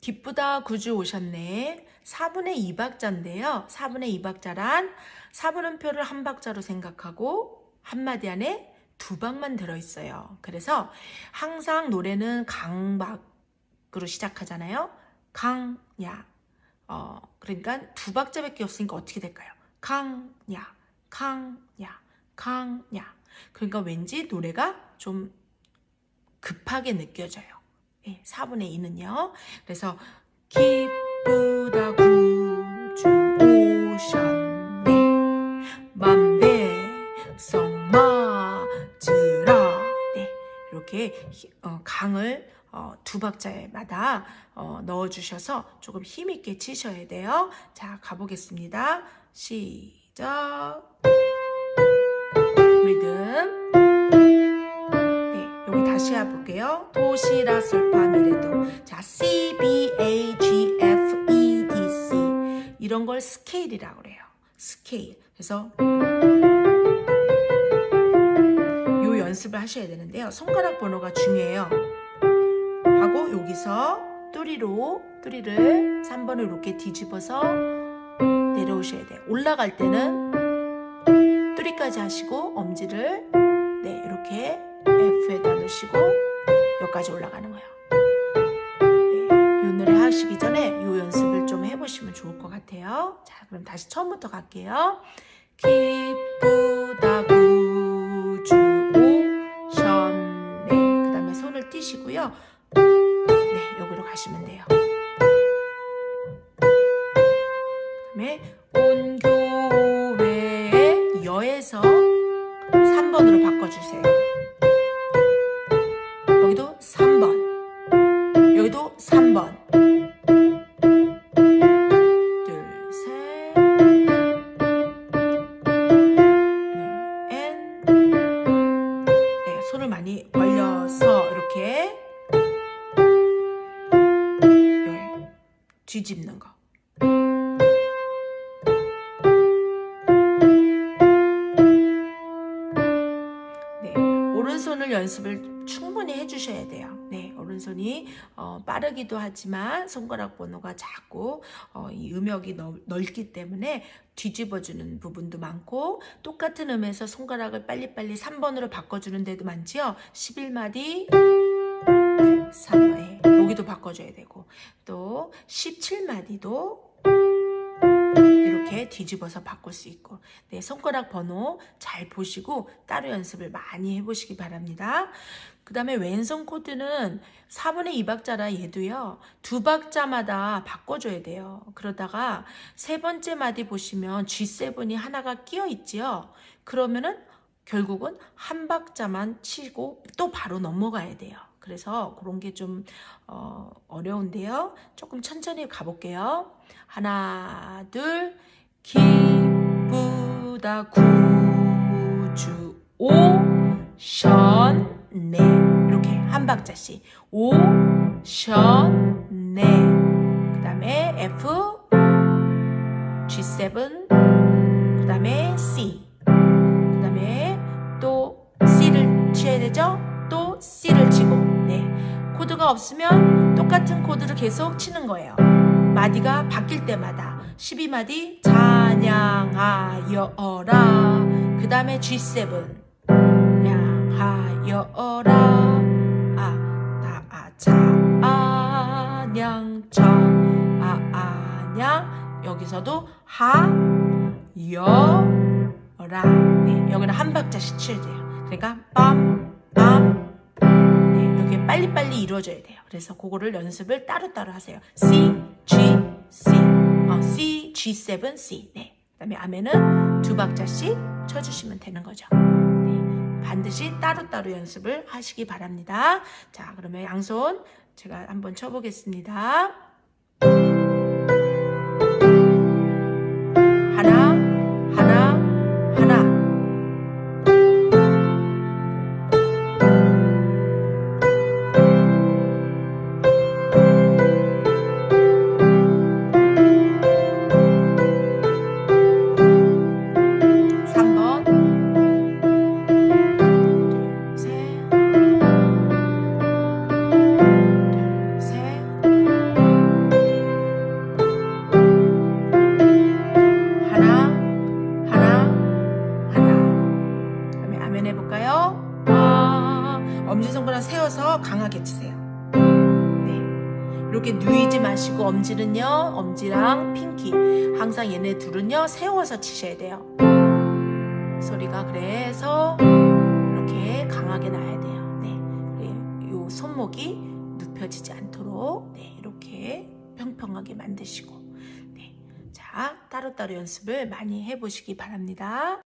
기쁘다 구주 오셨네. 4분의 2박자인데요. 4분의 2박자란 4분음표를 한 박자로 생각하고 한마디 안에 두 박만 들어있어요. 그래서 항상 노래는 강박으로 시작하잖아요. 강야. 어, 그러니까 두 박자밖에 없으니까 어떻게 될까요? 강야, 강야, 강야. 그러니까 왠지 노래가 좀 급하게 느껴져요. 예, 4분의 2는요. 그래서 기쁘다 구주 오셨네 만배성 맞으라 네, 이렇게 히- 어, 강을 어, 두 박자마다 어, 넣어주셔서 조금 힘있게 치셔야 돼요. 자 가보겠습니다. 시작 리듬 다시 해볼게요. 도시라 솔파미레도. 자, C, B, A, G, F, E, D, C. 이런 걸 스케일이라고 그래요. 스케일. 그래서 요 연습을 하셔야 되는데요. 손가락 번호가 중요해요. 하고 여기서 뚜리로 뚜리를 3번을 이렇게 뒤집어서 내려오셔야 돼요. 올라갈 때는 뚜리까지 하시고 엄지를 네 이렇게 5까지 올라가는 거예요. 네, 이 노래 하시기 전에 이 연습을 좀 해보시면 좋을 것 같아요. 자, 그럼 다시 처음부터 갈게요. 기쁘다 구주 오셨네. 그 다음에 손을 띄시고요. 네, 여기로 가시면 돼요. 그 다음에 온 교회에 여에서 3번으로 바꿔주세요. 뒤집는 거. 네, 오른손을 연습을 충분히 해주셔야 돼요. 네, 오른손이 어, 빠르기도 하지만 손가락 번호가 작고 어, 이 음역이 넓, 넓기 때문에 뒤집어주는 부분도 많고 똑같은 음에서 손가락을 빨리빨리 3번으로 바꿔주는 데도 많지요. 11마디 3번 여기도 바꿔줘야 되고 또 17마디도 이렇게 뒤집어서 바꿀 수 있고 네, 손가락 번호 잘 보시고 따로 연습을 많이 해보시기 바랍니다. 그 다음에 왼손 코드는 4분의 2박자라 얘도요. 두 박자마다 바꿔줘야 돼요. 그러다가 세 번째 마디 보시면 G7이 하나가 끼어 있지요. 그러면은 결국은 한 박자만 치고 또 바로 넘어가야 돼요. 그래서 그런 게 좀 어, 어려운데요. 조금 천천히 가볼게요. 하나, 둘, 기쁘다 구주 오셨네. 이렇게 한 박자씩. 오셨네. 그 다음에 F G7 그 다음에 C. 그 다음에 또 C를 취해야 되죠? 또 C를 코드가 없으면 똑같은 코드를 계속 치는 거예요. 마디가 바뀔 때마다. 12마디 찬양하여라. 그 다음에 G7 찬양하여라. 아다아자 안양청 아안양 여기서도 하여라. 네, 여기는 한 박자씩 쳐야 돼요. 그러니까 빰빰 빨리빨리 이루어져야 돼요. 그래서 그거를 연습을 따로따로 하세요. C, G, C. 어, C, G7, C. 네. 그 다음에 아멘은 두 박자씩 쳐주시면 되는 거죠. 네, 반드시 따로따로 연습을 하시기 바랍니다. 자 그러면 양손 제가 한번 쳐보겠습니다 엄지손가락 세워서 강하게 치세요. 네. 이렇게 누이지 마시고 엄지는요, 엄지랑 핑키. 항상 얘네 둘은요, 세워서 치셔야 돼요. 소리가 그래서 이렇게 강하게 나야 돼요. 네. 요 손목이 눕혀지지 않도록, 네, 이렇게 평평하게 만드시고. 네. 자, 따로따로 연습을 많이 해 보시기 바랍니다.